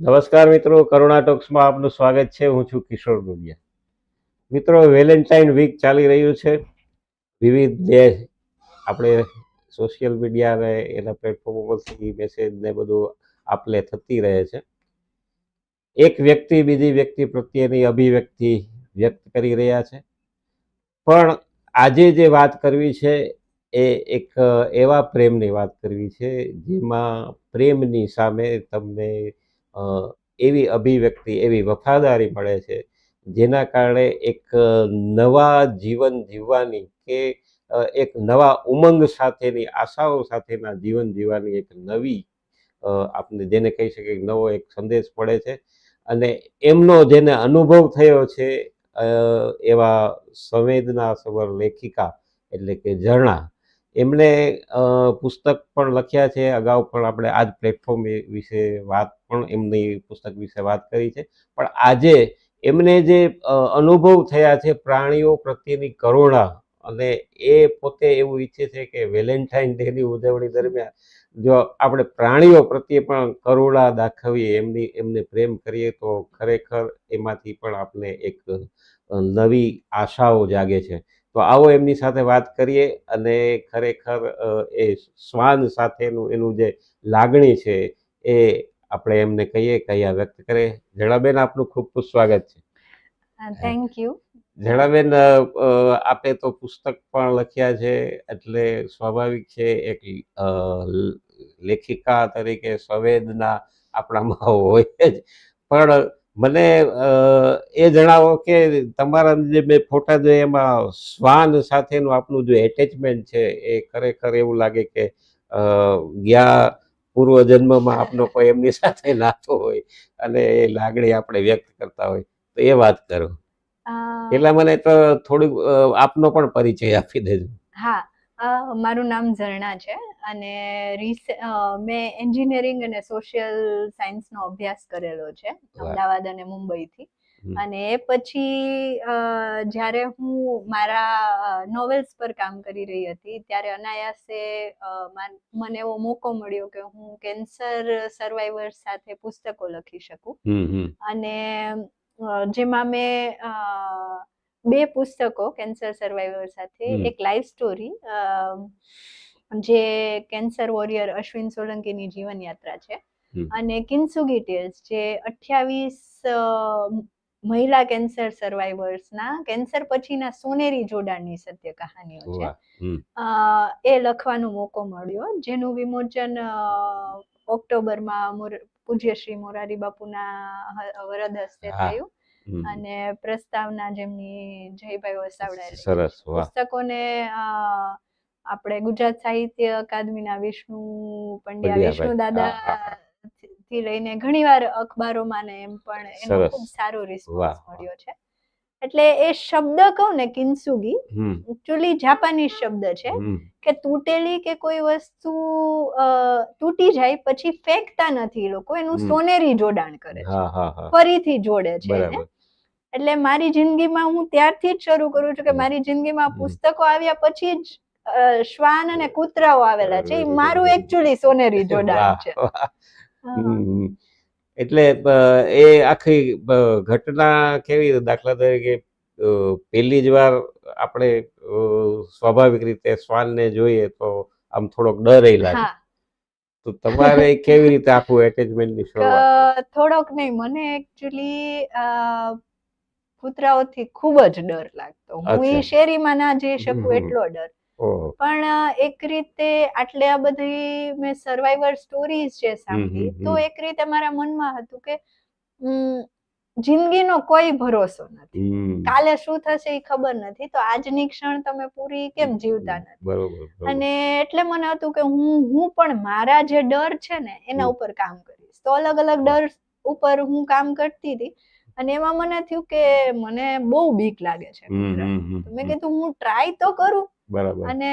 નમસ્કાર મિત્રો, કરુણા ટોક્સમાં આપનું સ્વાગત છે. હું છું કિશોર ડોડિયા મિત્રો, વેલેન્ટાઇન વીક ચાલી રહ્યું છે. વિવિધ દેશ આપણે સોશિયલ મીડિયા અને એના પ્લેટફોર્મ ઉપરથી મેસેજ ને બધું આપલે થતી રહે છે. એક વ્યક્તિ બીજી વ્યક્તિ પ્રત્યેની અભિવ્યક્તિ વ્યક્ત કરી રહ્યા છે. પણ આજે જે વાત કરવી છે એ એક એવા પ્રેમની વાત કરવી છે જેમાં પ્રેમની સામે તમને એવી અભિવ્યક્તિ, એવી વફાદારી મળે છે, જેના કારણે એક નવા જીવન જીવવાની કે એક નવા ઉમંગ સાથેની, આશાઓ સાથેના જીવન જીવવાની એક નવી આપણે જેને કહી શકીએ નવો એક સંદેશ પડે છે. અને એમનો જેને અનુભવ થયો છે એવા એવા સંવેદનાસભર લેખિકા એટલે કે ઝરણા, એમણે પુસ્તક પણ લખ્યા છે. અગાઉ પણ આપણે આ જ પ્લેટફોર્મ વિશે વાત પણ એમની પુસ્તક વિશે વાત કરી છે. પણ આજે એમને જે અનુભવ થયા છે પ્રાણીઓ પ્રત્યેની કરુણા અને એ પોતે એવું ઈચ્છે છે કે વેલેન્ટાઇન ડેની ઉજવણી દરમિયાન જો આપણે પ્રાણીઓ પ્રત્યે પણ કરુણા દાખવીએ, એમની, એમને પ્રેમ કરીએ, તો ખરેખર એમાંથી પણ આપણે એક નવી આશાઓ જાગે છે. તો આવો એમની સાથે વાત કરીએ અને ખરેખર એ શ્વાન સાથેનું એનું જે લાગણી છે એ આપણે એમને કહીએ કયા વ્યક્ત કરે. જણાબેન આપનું ખૂબ ખૂબ સ્વાગત છે. થેન્ક યુ જણાબેન આપે તો પુસ્તક પણ લખ્યા છે એટલે સ્વાભાવિક છે એક લેખિકા તરીકે સંવેદના આપણામાં હોય જ. પણ મને એ જણાવો કે તમારા જે મેં ફોટા જોયા એમાં શ્વાન સાથેનું આપનું જે એટેચમેન્ટ છે એ ખરેખર એવું લાગે કે ગયા પૂર્વ જન્મમાં આપનો કોઈ એમની સાથે નાતો હોય અને એ લાગણી આપણે વ્યક્ત કરતા હોય તો એ વાત કરો. એટલા મને તો થોડુંક આપનો પણ પરિચય આપી દેજો. હા મારું નામ ઝરણા છે અને મેં એન્જિનિયરિંગ અને સોશિયલ સાયન્સનો અભ્યાસ કરેલો છે અમદાવાદ અને મુંબઈથી. અને એ પછી જ્યારે હું મારા નોવેલ્સ પર કામ કરી રહી હતી ત્યારે અનાયાસે મને એવો મોકો મળ્યો કે હું કેન્સર સર્વાઈવર્સ સાથે પુસ્તકો લખી શકું. અને જેમાં મેં બે પુસ્તકો કેન્સર સર્વાઈવર સાથે એક લાઈફ સ્ટોરી જે કેન્સર વોરિયર અશ્વિન સોલંકીની જીવન યાત્રા છે અને કિન્સુગી ટેલ્સ જે અઠ્યાવીસ મહિલા કેન્સર સર્વાઈવર્સના કેન્સર પછીના સોનેરી જોડાણની સત્ય કહાનીઓ છે. અ, એ લખવાનો મોકો મળ્યો જેનું વિમોચન ઓક્ટોબરમાં પૂજ્ય શ્રી મોરારી બાપુના વરદ હસ્તે થયું. અને પ્રસ્તાવના જેમની જયભાઈ વસાવડા. સરસ પુસ્તકોને આપણે ગુજરાત સાહિત્ય અકાદમીના વિષ્ણુ પંડ્યા. વિષ્ણુ દાદા થી લઈને ઘણીવાર અખબારોમાં ને એમ પણ એનો. ખૂબ સારો રિસ્પોન્સ મળ્યો છે. એટલે એ શબ્દ કહું ને કિન્સુગી એકચ્યુઅલી જાપાનીઝ શબ્દ છે કે તૂટેલી કે કોઈ વસ્તુ તૂટી જાય પછી ફેંકતા નથી લોકો એનું સોનેરી જોડાણ કરે છે. ફરીથી જોડે છે એને. એટલે મારી જિંદગીમાં હું ત્યારથી જ શરૂ કરું છું કે મારી જિંદગીમાં પુસ્તકો આવ્યા પછી જ શ્વાન અને કૂતરાઓ આવેલા છે. એ મારું એકચ્યુઅલી સોનેરી જોડાણ છે. એટલે એ આખી ઘટના કેવી દાખલા તરીકે પહેલી જ વાર આપણે સ્વાભાવિક રીતે શ્વાનને જોઈએ તો આમ થોડોક ડર લાગે. તો તમારે કેવી રીતે આખું એટેચમેન્ટની શરૂઆત થોડોક નહીં. મને એકચ્યુઅલી કૂતરાઓથી ખૂબ જ ડર લાગતો. હું એ શેરીમાં ના જઈ શકું એટલો ડર. પણ એક રીતે આટલે આ બધી મેં સર્વાઈવર સ્ટોરીઝ છે સાંભળી તો એક રીતે મારા મનમાં હતું કે જિંદગીનો કોઈ ભરોસો નથી. કાલે શું થશે એ ખબર નથી તો આજની ક્ષણ તમે પૂરી કેમ જીવતા નથી. અને એટલે મને હતું કે હું હું પણ મારા જે ડર છે ને એના ઉપર કામ કરીશ. તો અલગ અલગ ડર ઉપર હું કામ કરતી હતી. અને એમાં મને થયું કે મને બહુ બીક લાગે છે મેં કીધું હું ટ્રાય તો કરું બરાબર. અને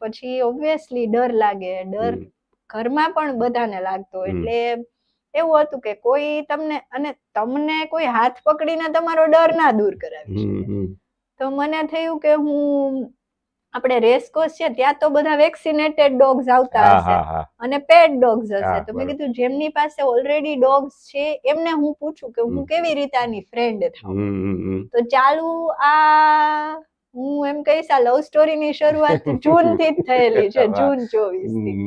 પછી ઓબ્વિયસલી ડર લાગે. ડર ઘરમાં પણ બધાને લાગતો એટલે એવું હતું કે કોઈ તમને અને તમને કોઈ હાથ પકડીને તમારો ડર ના દૂર કરાવી શકે. તો મને થયું કે હું આપણે રેસકોર્સ છે ત્યાં તો બધા વેક્સિનેટેડ ડોગ્સ આવતા હશે અને પેટ ડોગ્સ હશે. તો મેં કીધું જેમની પાસે ઓલરેડી ડોગ્સ છે એમને હું પૂછું કે હું કેવી રીતે આની ફ્રેન્ડ થાઉં તો ચાલુ આ હું એમ કહીશ આ લવ સ્ટોરી ની શરૂઆત જૂનથી જ થયેલી છે જૂન ચોવીસથી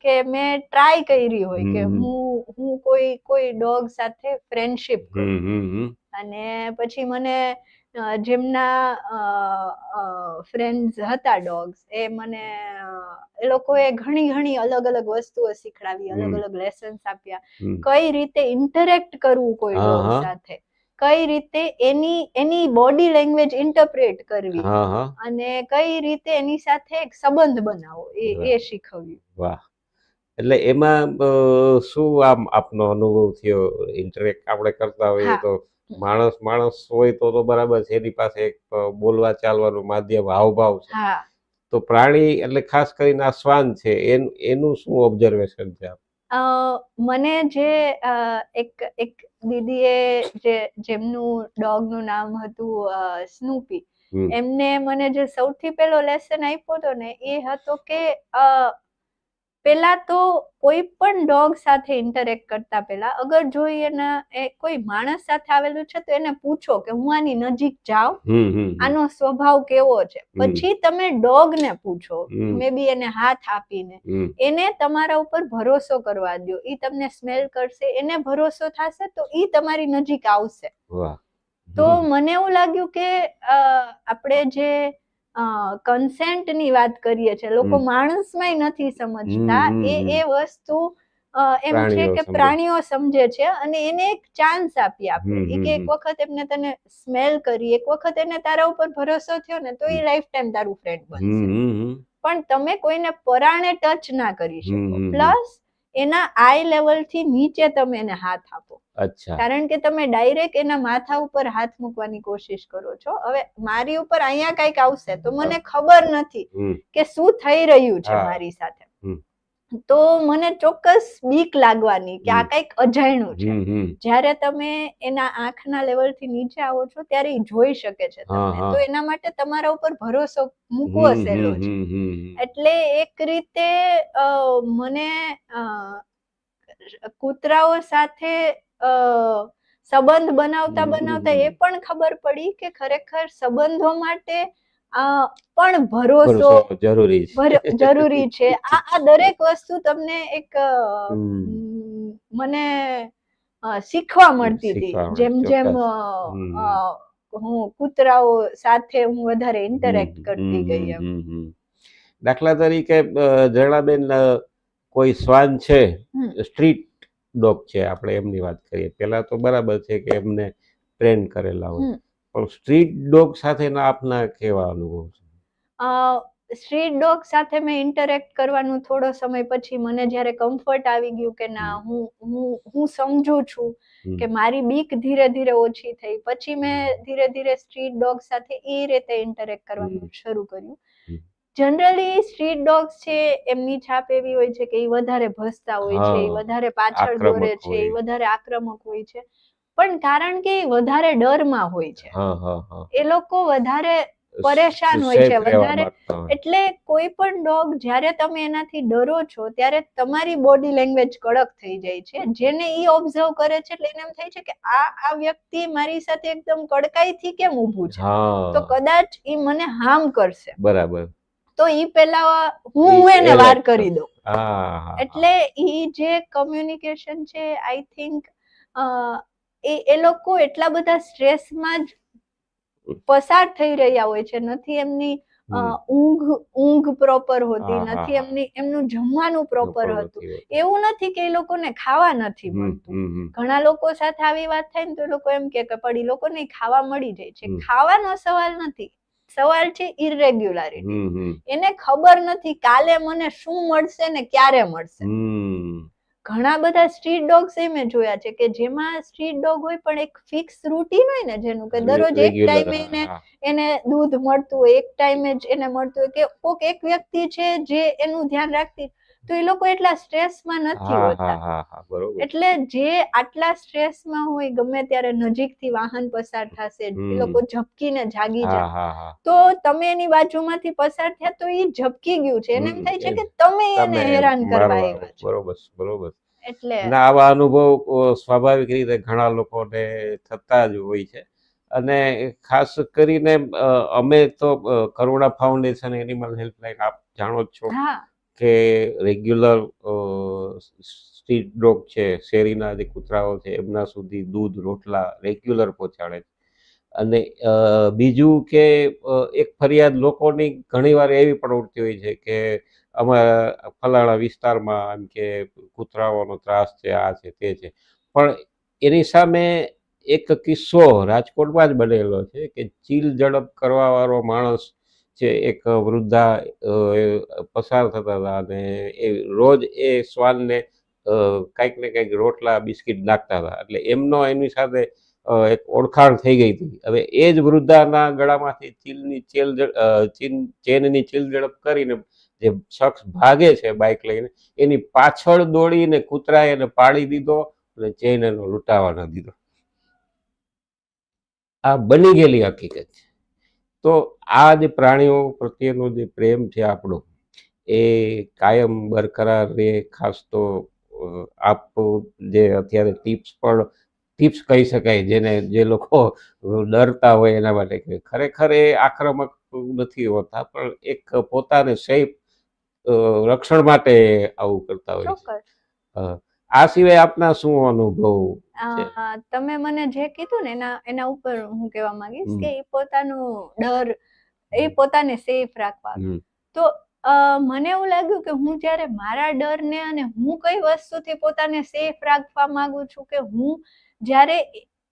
કે મેં ટ્રાય કરી હોય કે હું હું કોઈ કોઈ ડોગ સાથે ફ્રેન્ડશિપ કરું. અને પછી મને જેમના ફ્રેન્ડ્સ હતા ડોગ્સ એ મને એ લોકોએ ઘણી ઘણી અલગ અલગ વસ્તુઓ શીખડાવી અલગ અલગ લેસન્સ આપ્યા. કઈ રીતે ઇન્ટરેક્ટ કરવું કોઈ ડોગ સાથે? કઈ રીતે એની એની બોડી લેંગ્વેજ ઇન્ટરપ્રેટ કરવી? અને કઈ રીતે એની સાથે એક સંબંધ બનાવો એ એ શીખવ્યું. વાહ. એટલે એમાં શું આમ આપનો અનુભવ થયો? ઇન્ટરેક્ટ આપણે કરતા હોઈએ તો માણસ માણસ હોય તો તો બરાબર છે. એની પાસે એક બોલવા ચાલવાનું માધ્યમ હાવભાવ છે. તો પ્રાણી એટલે ખાસ કરીને આ શ્વાન છે. એનું શું ઓબ્ઝર્વેશન છે મને જે એક એક દીદીએ જે જેમનું ડોગનું નામ હતું સ્નૂપી એમને મને જે સૌથી પહેલો લેસન આપ્યો હતો ને એ હતો કે પેલા તો કોઈ પણ ડોગ સાથે ઇન્ટરેક્ટ કરતા પહેલા અગર જો એના એ કોઈ માણસ સાથે આવેલું છે તો એને પૂછો કે હું આની નજીક જાઉં. આનો સ્વભાવ કેવો છે? પછી તમે ડોગ ને પૂછો મે બી એને હાથ આપીને એને તમારા ઉપર ભરોસો કરવા દો ઈ તમને સ્મેલ કરશે એને ભરોસો થશે તો ઈ તમારી નજીક આવશે. તો મને એવું લાગ્યું કે આપણે જે કન્સેન્ટની વાત કરીએ છીએ. લોકો. માણસમાંય નથી સમજતા. એ એ વસ્તુ એમ છે કે પ્રાણીઓ સમજે છે અને એને એક ચાન્સ આપી આપણે કે એક વખત એમને તને સ્મેલ કરી એક વખત એને તારા ઉપર ભરોસો થયો ને તો એ લાઈફ ટાઈમ તારું ફ્રેન્ડ બનશે. પણ તમે કોઈને પરાણે ટચ ના કરી શકો. પ્લસ એના આઈ લેવલથી નીચે તમે એને હાથ આપો. અચ્છા. કારણ કે તમે ડાયરેક્ટ એના માથા ઉપર હાથ મૂકવાની કોશિશ કરો છો. હવે મારી ઉપર અહીંયા કંઈક આવશે તો મને ખબર નથી કે શું થઈ રહ્યું છે મારી સાથે. તો મને ચોક્કસ બીક લાગવાની કે આ. કંઈક અજાણ્યું છે. જ્યારે તમે એના આંખના લેવલથી નીચે આવો છો ત્યારે એ જોઈ શકે છે તમને. તો એના માટે તમારા ઉપર ભરોસો મૂકવો સહેલો છે. એટલે એક રીતે મને કૂતરાઓ સાથે અ, સંબંધ બનાવતા બનાવતા એ પણ ખબર પડી કે ખરેખર સંબંધો માટે પણ ભરોસો જરૂરી છે. જરૂરી છે. આ આ દરેક વસ્તુ તમને એક મને શીખવા મળતી હતી. જેમ જેમ હું કૂતરાઓ સાથે હું વધારે ઇન્ટરેક્ટ કરતી ગઈ એમ. દાખલા તરીકે જણાબેન કોઈ શ્વાન છે સ્ટ્રીટ ડોગ છે આપણે એમની વાત કરીએ. પેલા તો બરાબર છે કે એમને ટ્રેન કરેલા હોય. પણ સ્ટ્રીટ ડોગ સાથેના આપના કેવા અનુભવ છે? સ્ટ્રીટ ડોગ સાથે મેં ઇન્ટરેક્ટ કરવાનું થોડો સમય પછી મને જ્યારે કમ્ફર્ટ આવી ગયું કે ના હું હું હું સમજુ છું કે મારી બીક ધીરે ધીરે ઓછી થઈ. પછી મેં ધીરે ધીરે સ્ટ્રીટ ડોગ સાથે એ રીતે ઇન્ટરેક્ટ કરવાનું શરૂ કર્યું. જનરલી સ્ટ્રીટ ડોગ્સ છે એમની છાપ એવી હોય છે કે એ વધારે ભસતા હોય છે એ વધારે પાછળ દોરે છે એ વધારે આક્રમક હોય છે. પણ કારણ કે વધારે ડરમાં હોય છે. એ લોકો વધારે પરેશાન હોય છે, વધારે એટલે કોઈ પણ ડોગ જ્યારે તમે એનાથી ડરો છો ત્યારે તમારી બોડી લેંગ્વેજ કડક થઈ જાય છે. જેને ઈ ઓબ્ઝર્વ કરે છે એટલે એને એમ થાય છે કે આ આ વ્યક્તિ મારી સાથે એકદમ કડકાઈથી કેમ ઊભું છે? તો કદાચ ઈ મને હાર્મ કરશે. બરાબર. તો ઈ પેલા હું એને વાર કરી દઉં. એટલે ઈ જે કમ્યુનિકેશન છે આઈ થિંક એ એ લોકો એટલા બધા સ્ટ્રેસમાં જ પસાર થઈ રહ્યા હોય છે. નથી એમની ઊંઘ ઊંઘ પ્રોપર હોતી નથી એમની એમનું જમવાનું પ્રોપર હતું. એવું નથી કે એ લોકોને ખાવા નથી મળતું. ઘણા લોકો સાથે આવી વાત થાય ને તો એ લોકો એમ કે પડી લોકોને ખાવા મળી જાય છે. ખાવાનો સવાલ નથી. સવાલ છે ઇરેગ્યુલારિટી. એને ખબર નથી કાલે મને શું મળશે ને ક્યારે મળશે. ઘણા બધા સ્ટ્રીટ ડોગ્સ એ મેં જોયા છે કે જેમાં સ્ટ્રીટ ડોગ હોય પણ એક ફિક્સ રૂટીન હોય ને જેનું કે દરરોજ એક ટાઈમે એને એને દૂધ મળતું હોય એક ટાઈમે જ એને મળતું હોય કે કોક એક વ્યક્તિ છે જે એનું ધ્યાન રાખતી તો એ લોકો એટલા સ્ટ્રેસમાં નથી હોતા. એટલે જે આટલા સ્ટ્રેસમાં હોય ગમે ત્યારે નજીકથી વાહન પસાર થશે એ. લોકો ઝપકીને જાગી જાય. તો તમે એની બાજુમાંથી પસાર થયા તો એ ઝપકી ગયું છે. એને એમ થાય છે કે તમે એને હેરાન કરવા આવ્યા છો. બરોબર બરોબર. એટલે આવા અનુભવ સ્વાભાવિક રીતે ઘણા લોકોને થતા જ હોય છે. અને ખાસ કરીને અમે તો કરુણા ફાઉન્ડેશન એનિમલ હેલ્પલાઇન આપ જાણો જ છો. કે રેગ્યુલર સ્ટ્રીટ ડોગ છે, શેરીના જે કૂતરાઓ છે, એમના સુધી દૂધ, રોટલા રેગ્યુલર પહોંચાડે અને બીજું કે એક ફરિયાદ લોકોની ઘણીવાર એવી પણ ઉઠતી હોય છે કે અમારા ફલાણા વિસ્તારમાં એમ કે કૂતરાઓનો ત્રાસ છે, આ છે, તે છે. પણ એની સામે એક કિસ્સો રાજકોટમાં જ બનેલો છે કે ચીલ ઝડપ કરવાવાળો માણસ છે એક વૃદ્ધા પસાર થતા હતા અને એ રોજ એ શ્વાનને કાંઈક ને કંઈક રોટલા, બિસ્કિટ નાખતા હતા. એટલે એમનો એની સાથે એક ઓળખાણ થઈ ગઈ હતી. હવે એ જ વૃદ્ધાના ગળામાંથી ચીલની ચેલ ચીન, ચેનની ચીલ ઝડપ કરીને જે શખ્સ ભાગે છે બાઇક લઈને, એની પાછળ દોડીને કૂતરાએ એને પાડી દીધો અને ચેન એનો લૂંટાવા ન દીધો. આ બની ગયેલી હકીકત છે. તો આ જે પ્રાણીઓ પ્રત્યેનો જે પ્રેમ છે આપણો એ કાયમ બરકરાર રહે ખાસ તો આપ જે અત્યારે ટિપ્સ પણ ટિપ્સ કહી શકાય જેને જે લોકો ડરતા હોય એના માટે કે ખરેખર એ આક્રમક નથી હોતા પણ એક પોતાને સેફ રક્ષણ માટે આવું કરતા હોય છે. આ સિવાય આપના શું અનુભવ તમે મને જે કીધું ને એના એના ઉપર હું કહેવા માંગીશ કે એ પોતાનું ડર એ પોતાને સેફ રાખવા. તો મને એવું લાગ્યું કે હું જ્યારે મારા ડરને અને હું કઈ વસ્તુથી પોતાને સેફ રાખવા માંગુ છું કે હું જ્યારે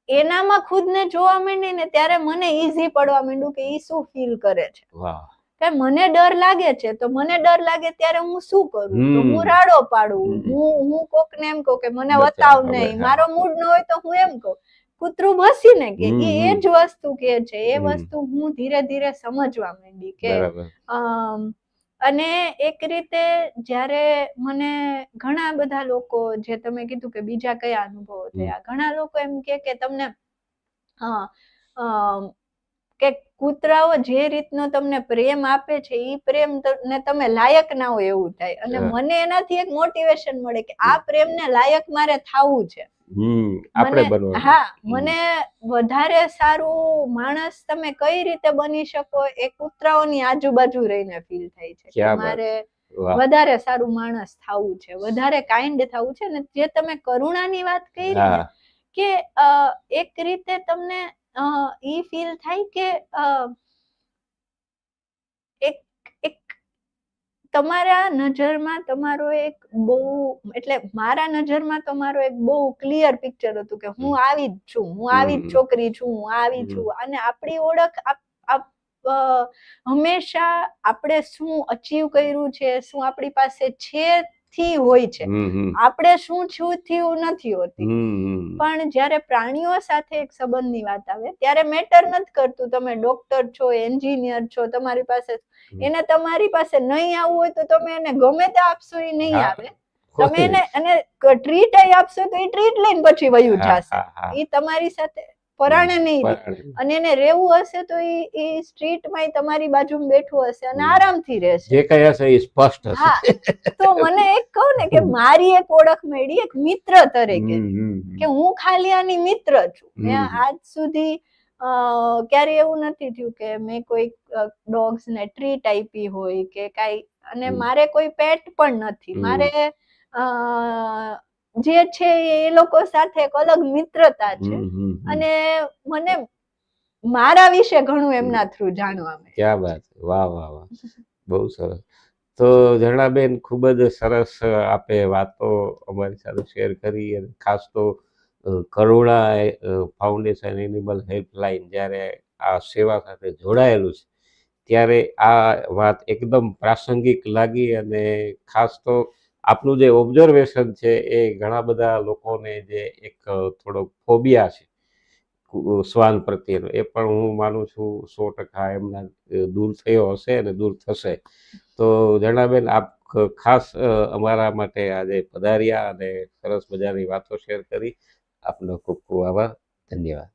એનામાં ખુદને જોવા માંડી ને ત્યારે મને ઈઝી પડવા માંડ્યું કે એ શું ફીલ કરે છે? વાહ. કે મને ડર લાગે છે તો મને ડર લાગે ત્યારે હું શું કરું? તો હું રાડો પાડું. હું હું કોકને એમ કહું કે મને બતાવ નહીં મારો મૂડ ન હોય તો હું એમ કહું. કૂતરું ભસીને કે એ જ વસ્તુ કે છે એ વસ્તુ હું ધીરે ધીરે સમજવા માંડી કે અને એક રીતે જ્યારે મને ઘણા બધા લોકો જે તમે કીધું કે બીજા કયા અનુભવો થયા ઘણા લોકો એમ કે તમને અ, અમ, કે કૂતરાઓ જે રીતનો તમને પ્રેમ આપે છે એ પ્રેમ ને તમે લાયક ના હોય એવું થાય. અને મને એનાથી એક મોટિવેશન મળે કે આ પ્રેમને લાયક મારે થાવું છે. હા મને વધારે સારું માણસ તમે કઈ રીતે બની શકો એ કૂતરાઓની આજુબાજુ રહીને ફીલ થાય છે. મારે વધારે સારું માણસ થવું છે વધારે કાઇન્ડ થવું છે. ને જે તમે કરુણાની વાત કરી કે એક રીતે તમને ઈ ફીલ થાય કે એક એક તમારા નજરમાં તમારો એક બહુ એટલે મારા નજરમાં તમારો એક બહુ ક્લિયર પિક્ચર હતું કે હું આવી જ છું હું આવી જ છોકરી છું હું આવી છું. અને આપણી ઓળખ હંમેશા આપણે શું અચીવ કર્યું છે શું આપણી પાસે છે થી હોય છે. આપણે શું છું થયું નથી હોતી. પણ જ્યારે પ્રાણીઓ સાથે એક સંબંધની વાત આવે ત્યારે મેટર નથી કરતું તમે ડોક્ટર છો એન્જિનિયર છો તમારી પાસે એને તમારી પાસે નહીં આવવું હોય તો તમે એને ગમે તે આપશો એ નહીં આવે. તમે એને અને ટ્રીટ આપશો તો એ ટ્રીટ લઈને પછી વયું જશે. એ તમારી સાથે પરાણે નહીં. અને એને રહેવું હશે તો એ એ સ્ટ્રીટમાં તમારી બાજુમાં બેઠું હશે અને આરામથી રહેશે. જે કઈ હશે એ સ્પષ્ટ હશે. તો મને એક કહું ને કે મારી એક ઓળખ મળી એક મિત્ર તરીકે. કે હું ખાલી આની મિત્ર છું. મેં આજ સુધી અ, ક્યારેય એવું નથી થયું કે મેં કોઈ ડોગ્સ ને ટ્રીટ આપી હોય કે કાંઈ. અને મારે કોઈ પેટ પણ નથી. મારે જે છે એ લોકો સાથે એક અલગ મિત્રતા છે. અને મને મારા વિશે ઘણું એમના થ્રુ જાણવા મળે. ક્યાં વાત? વાહ વાહ વાહ. બહુ સરસ. તો ઝરણાબેન ખૂબ જ સરસ આપે વાતો અમારી સાથે શેર કરી અને ખાસ તો કરુણા ફાઉન્ડેશન એનિમલ હેલ્પલાઇન જ્યારે આ સેવા સાથે જોડાયેલું છે ત્યારે આ વાત એકદમ પ્રાસંગિક લાગી અને ખાસ તો આપનું જે ઓબ્ઝર્વેશન છે એ ઘણા બધા લોકોને જે એક થોડો ફોબિયા છે શ્વાન પ્રત્યેનો. એ પણ હું માનું છું સો ટકા એમના દૂર થયો હશે અને દૂર થશે. તો જણાબેન આપ ખાસ અમારા માટે આજે પધાર્યા અને સરસ મજાની વાતો શેર કરી. આપનો ખૂબ ખૂબ આભાર. ધન્યવાદ.